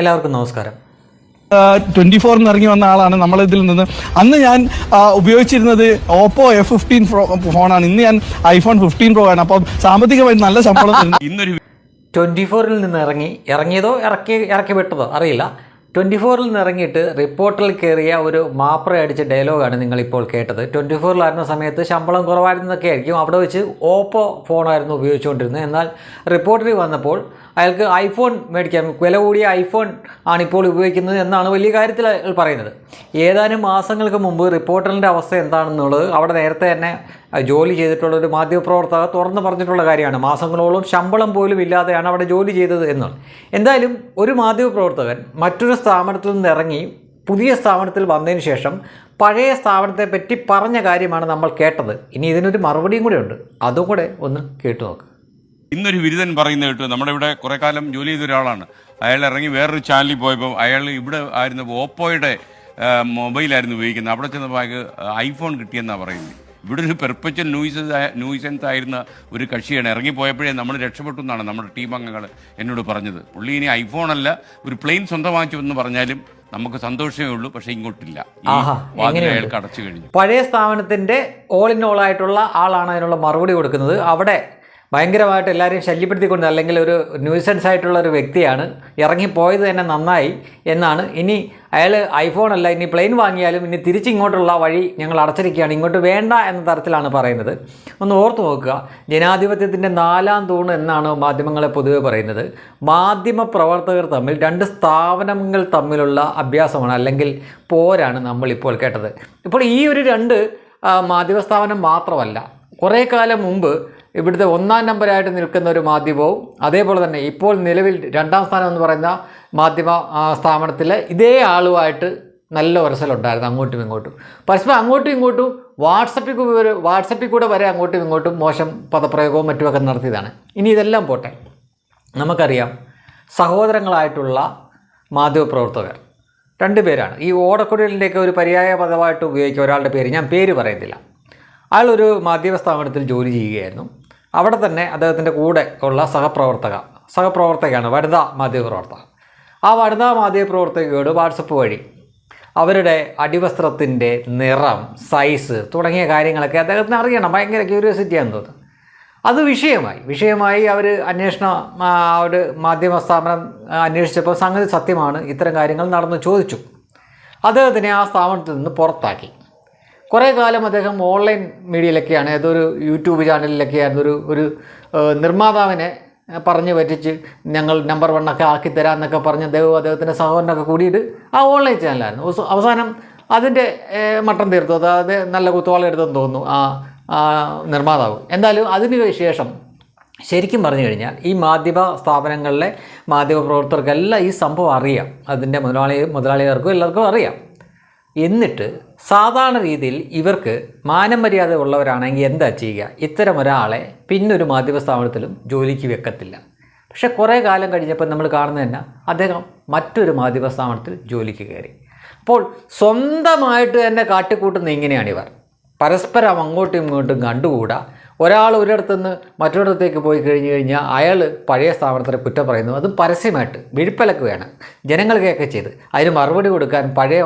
എല്ലാവർക്കും നമസ്കാരം. ട്വന്റി ഫോറിന് ഇറങ്ങി വന്ന ആളാണ്. നമ്മൾ ഇതിൽ നിന്ന് അന്ന് ഞാൻ ഉപയോഗിച്ചിരുന്നത് ഓപ്പോ എഫ് ഫിഫ്റ്റീൻ ഫോണാണ് ഇന്ന് ഞാൻ ഐഫോൺ ഫിഫ്റ്റീൻ പ്രോ ആണ്. അപ്പം സാമ്പത്തികമായി നല്ല ശമ്പളം ട്വന്റി ഇന്നൊരു ട്വന്റി ഫോറിൽ നിന്ന് ഇറങ്ങി ഇറങ്ങിയതോ ഇറക്കി ഇറക്കി വിട്ടതോ അറിയില്ല. ട്വന്റി ഫോറിൽ നിന്ന് ഇറങ്ങിയിട്ട് റിപ്പോർട്ടിൽ കയറിയ ഒരു മാപ്ര അടിച്ച ഡയലോഗാണ് നിങ്ങളിപ്പോൾ കേട്ടത്. ട്വന്റി ഫോറിലായിരുന്ന സമയത്ത് ശമ്പളം കുറവായിരുന്നൊക്കെ ആയിരിക്കും അവിടെ വെച്ച് ഓപ്പോ ഫോണായിരുന്നു ഉപയോഗിച്ചുകൊണ്ടിരുന്നത്. എന്നാൽ റിപ്പോർട്ടിൽ വന്നപ്പോൾ അയാൾക്ക് ഐഫോൺ മേടിക്കാൻ വില കൂടിയ ഐഫോൺ ആണ് ഇപ്പോൾ ഉപയോഗിക്കുന്നത് എന്നാണ് വലിയ കാര്യത്തിൽ അയാൾ പറയുന്നത്. ഏതാനും മാസങ്ങൾക്ക് മുമ്പ് റിപ്പോർട്ടറിന്റെ അവസ്ഥ എന്താണെന്നുള്ളത് അവിടെ നേരത്തെ തന്നെ ജോലി ചെയ്തിട്ടുള്ള ഒരു മാധ്യമപ്രവർത്തകർ തുറന്നു പറഞ്ഞിട്ടുള്ള കാര്യമാണ്. മാസങ്ങളോളം ശമ്പളം പോലും ഇല്ലാതെയാണ് അവിടെ ജോലി ചെയ്തത് എന്നുള്ളത് എന്തായാലും ഒരു മാധ്യമപ്രവർത്തകൻ മറ്റൊരു സ്ഥാപനത്തിൽ നിന്ന് ഇറങ്ങി പുതിയ സ്ഥാപനത്തിൽ വന്നതിന് ശേഷം പഴയ സ്ഥാപനത്തെ പറ്റി പറഞ്ഞ കാര്യമാണ് നമ്മൾ കേട്ടത്. ഇനി ഇതിനൊരു മറുപടിയും കൂടെ ഉണ്ട്. അതും കൂടെ ഒന്ന് കേട്ടു നോക്ക്. ഇന്നൊരു ബിരുദൻ പറയുന്ന കേട്ടു. നമ്മുടെ ഇവിടെ കുറെ കാലം ജോലി ചെയ്ത ഒരാളാണ്. അയാൾ ഇറങ്ങി വേറൊരു ചാനലിൽ പോയപ്പോൾ അയാൾ ഇവിടെ ആയിരുന്നു ഓപ്പോയുടെ മൊബൈലായിരുന്നു ഉപയോഗിക്കുന്നത്. അവിടെ ചെന്നപ്പോൾ അയാൾക്ക് ഐഫോൺ കിട്ടിയെന്നാണ് പറയുന്നത് ഇവിടെ ഒരു പെർപ്പച്വൽ ന്യൂസൻസ് ന്യൂസൻസ് ആയിരുന്ന ഒരു കക്ഷിയാണ്. ഇറങ്ങിപ്പോയപ്പോഴേ നമ്മൾ രക്ഷപ്പെട്ടു എന്നാണ് നമ്മുടെ ടീം അംഗങ്ങൾ എന്നോട് പറഞ്ഞത്. പുള്ളി ഇനി ഐഫോൺ അല്ല ഒരു പ്ലെയിൻ സ്വന്തമാക്കി എന്ന് പറഞ്ഞാലും നമുക്ക് സന്തോഷമേ ഉള്ളൂ പക്ഷേ ഇങ്ങോട്ടില്ല. അടച്ചു കഴിഞ്ഞു. പഴയ സ്ഥാപനത്തിന്റെ ഓൾ ഇൻ ഓൾ ആയിട്ടുള്ള ആളാണ് അതിനുള്ള മറുപടി കൊടുക്കുന്നത്. അവിടെ ഭയങ്കരമായിട്ട് എല്ലാവരെയും ശല്യപ്പെടുത്തിക്കൊണ്ട് അല്ലെങ്കിൽ ഒരു ന്യൂസൻസ് ആയിട്ടുള്ള ഒരു വ്യക്തിയാണ്. ഇറങ്ങിപ്പോയത് തന്നെ നന്നായി എന്നാണ്. ഇനി അയാൾ ഐഫോൺ അല്ല ഇനി പ്ലെയിൻ വാങ്ങിയാലും ഇനി തിരിച്ചിങ്ങോട്ടുള്ള വഴി ഞങ്ങൾ അടച്ചിരിക്കുകയാണ്. ഇങ്ങോട്ട് വേണ്ട എന്ന തരത്തിലാണ് പറയുന്നത്. ഒന്ന് ഓർത്ത് നോക്കുക. ജനാധിപത്യത്തിന്റെ നാലാം തൂണ് എന്നാണ് മാധ്യമങ്ങളെ പൊതുവെ പറയുന്നത്. മാധ്യമ പ്രവർത്തകർ തമ്മിൽ രണ്ട് സ്ഥാപനങ്ങൾ തമ്മിലുള്ള അഭ്യാസമാണ് അല്ലെങ്കിൽ പോരാണ് നമ്മളിപ്പോൾ കേട്ടത്. ഇപ്പോൾ ഈ ഒരു രണ്ട് മാധ്യമ സ്ഥാപനം മാത്രമല്ല. കുറേ കാലം മുമ്പ് ഇവിടുത്തെ ഒന്നാം നമ്പരായിട്ട് നിൽക്കുന്ന ഒരു മാധ്യമവും അതേപോലെ തന്നെ ഇപ്പോൾ നിലവിൽ രണ്ടാം സ്ഥാനം എന്ന് പറയുന്ന മാധ്യമ സ്ഥാപനത്തിലെ ഇതേ ആളുമായിട്ട് നല്ല ഉരസലുണ്ടായിരുന്നു അങ്ങോട്ടും ഇങ്ങോട്ടും. പരസ്പരം അങ്ങോട്ടും ഇങ്ങോട്ടും വാട്സപ്പിൽ വാട്സപ്പിൽ കൂടെ വരെ അങ്ങോട്ടും ഇങ്ങോട്ടും മോശം പദപ്രയോഗവും മറ്റുമൊക്കെ നടത്തിയതാണ്. ഇനി ഇതെല്ലാം പോട്ടെ. നമുക്കറിയാം സഹോദരങ്ങളായിട്ടുള്ള മാധ്യമപ്രവർത്തകർ രണ്ട് പേരാണ്. ഈ ഓടക്കുടലിന്റെയൊക്കെ ഒരു പര്യായ പദമായിട്ട് ഉപയോഗിക്കുക ഒരാളുടെ പേര് ഞാൻ പേര് പറയത്തില്ല. അയാളൊരു മാധ്യമ സ്ഥാപനത്തിൽ ജോലി ചെയ്യുകയായിരുന്നു. അവിടെ തന്നെ അദ്ദേഹത്തിന്റെ കൂടെ ഉള്ള സഹപ്രവർത്തക സഹപ്രവർത്തകയാണ് വനിതാ മാധ്യമപ്രവർത്തക. ആ വനിതാ മാധ്യമപ്രവർത്തകയോട് വാട്സപ്പ് വഴി അവരുടെ അടിവസ്ത്രത്തിന്റെ നിറം സൈസ് തുടങ്ങിയ കാര്യങ്ങളൊക്കെ അദ്ദേഹത്തിന് അറിയണം. ഭയങ്കര ക്യൂരിയോസിറ്റിയാണെന്ന് തോന്നുന്നു. അത് വിഷയമായി. വിഷയമായി അവർ അന്വേഷണ ഒരു മാധ്യമ സ്ഥാപനം അന്വേഷിച്ചപ്പോൾ സംഗതി സത്യമാണ്. ഇത്തരം കാര്യങ്ങൾ നടന്നു ചോദിച്ചു. അദ്ദേഹത്തിനെ ആ സ്ഥാപനത്തിൽ നിന്ന് പുറത്താക്കി. കുറേ കാലം അദ്ദേഹം ഓൺലൈൻ മീഡിയയിലൊക്കെയാണ് ഏതൊരു യൂട്യൂബ് ചാനലിലൊക്കെയായിരുന്നു ഒരു ഒരു നിർമ്മാതാവിനെ പറഞ്ഞു പറ്റിച്ച് ഞങ്ങൾ നമ്പർ വണ്ണൊക്കെ ആക്കി തരാമെന്നൊക്കെ പറഞ്ഞ് അദ്ദേഹവും അദ്ദേഹത്തിന്റെ സഹോദരനൊക്കെ കൂടിയിട്ട് ആ ഓൺലൈൻ ചാനലായിരുന്നു അവസ- അവസാനം അതിന്റെ മട്ടം തീർത്തു. അതായത് നല്ല കുത്തുവാളം എടുത്തെന്ന് തോന്നുന്നു ആ നിർമ്മാതാവ്. എന്തായാലും അതിന് ശേഷം ശരിക്കും പറഞ്ഞു കഴിഞ്ഞാൽ ഈ മാധ്യമ സ്ഥാപനങ്ങളിലെ മാധ്യമ പ്രവർത്തകർക്കെല്ലാം ഈ സംഭവം അറിയാം. അതിന്റെ മുതലാളി മുതലാളികൾക്കും എല്ലാവർക്കും അറിയാം. എന്നിട്ട് സാധാരണ രീതിയിൽ ഇവർക്ക് മാനം മര്യാദ ഉള്ളവരാണെങ്കിൽ എന്താ ചെയ്യുക? ഇത്തരം ഒരാളെ പിന്നൊരു മാധ്യമ സ്ഥാപനത്തിലും ജോലിക്ക് വെക്കത്തില്ല. പക്ഷേ കുറേ കാലം കഴിഞ്ഞപ്പോൾ നമ്മൾ കാണുന്നത് തന്നെ അദ്ദേഹം മറ്റൊരു മാധ്യമ സ്ഥാപനത്തിൽ ജോലിക്ക് കയറി. അപ്പോൾ സ്വന്തമായിട്ട് തന്നെ കാട്ടിക്കൂട്ടുന്ന ഇങ്ങനെയാണിവർ പരസ്പരം അങ്ങോട്ടും ഇങ്ങോട്ടും കണ്ടുകൂടാ. ഒരാൾ ഒരിടത്തുനിന്ന് മറ്റൊരിടത്തേക്ക് പോയി കഴിഞ്ഞു കഴിഞ്ഞാൽ അയാൾ പഴയ സ്ഥാപനത്തിനെ കുറ്റം പറയുന്നു. അതും പരസ്യമായിട്ട് വിഴിപ്പലക്കുകയാണ്. ജനങ്ങൾക്കൊക്കെ ചെയ്ത്. അതിന് മറുപടി കൊടുക്കാൻ പഴയ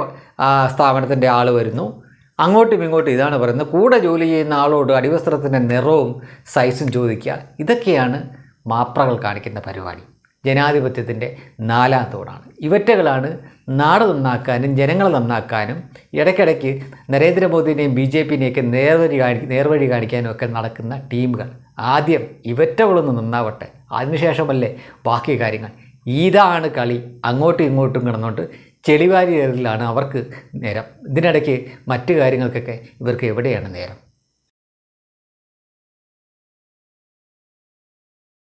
സ്ഥാപനത്തിന്റെ ആൾ വരുന്നു. അങ്ങോട്ടും ഇങ്ങോട്ടും ഇതാണ് പറയുന്നത്. കൂടെ ജോലി ചെയ്യുന്ന ആളോട് അടിവസ്ത്രത്തിന്റെ നിറവും സൈസും ചോദിക്കുക. ഇതൊക്കെയാണ് മാപ്രകൾ കാണിക്കുന്ന പരിപാടി. ജനാധിപത്യത്തിന്റെ നാലാം തോടാണ്. ഇവറ്റകളാണ് നാട് നന്നാക്കാനും ജനങ്ങളെ നന്നാക്കാനും ഇടയ്ക്കിടയ്ക്ക് നരേന്ദ്രമോദിനെയും ബി ജെ പിനെയൊക്കെ നേർവഴി കാണി നേർവഴി കാണിക്കാനും ഒക്കെ നടക്കുന്ന ടീമുകൾ. ആദ്യം ഇവറ്റകളൊന്ന് നന്നാവട്ടെ. അതിനുശേഷമല്ലേ ബാക്കി കാര്യങ്ങൾ. ഇതാണ് കളി. അങ്ങോട്ടും ഇങ്ങോട്ടും കിടന്നുകൊണ്ട് ചെളിവാരി നേരത്തിലാണ് അവർക്ക് നേരം. ഇതിനിടയ്ക്ക് മറ്റു കാര്യങ്ങൾക്കൊക്കെ ഇവർക്ക് എവിടെയാണ് നേരം?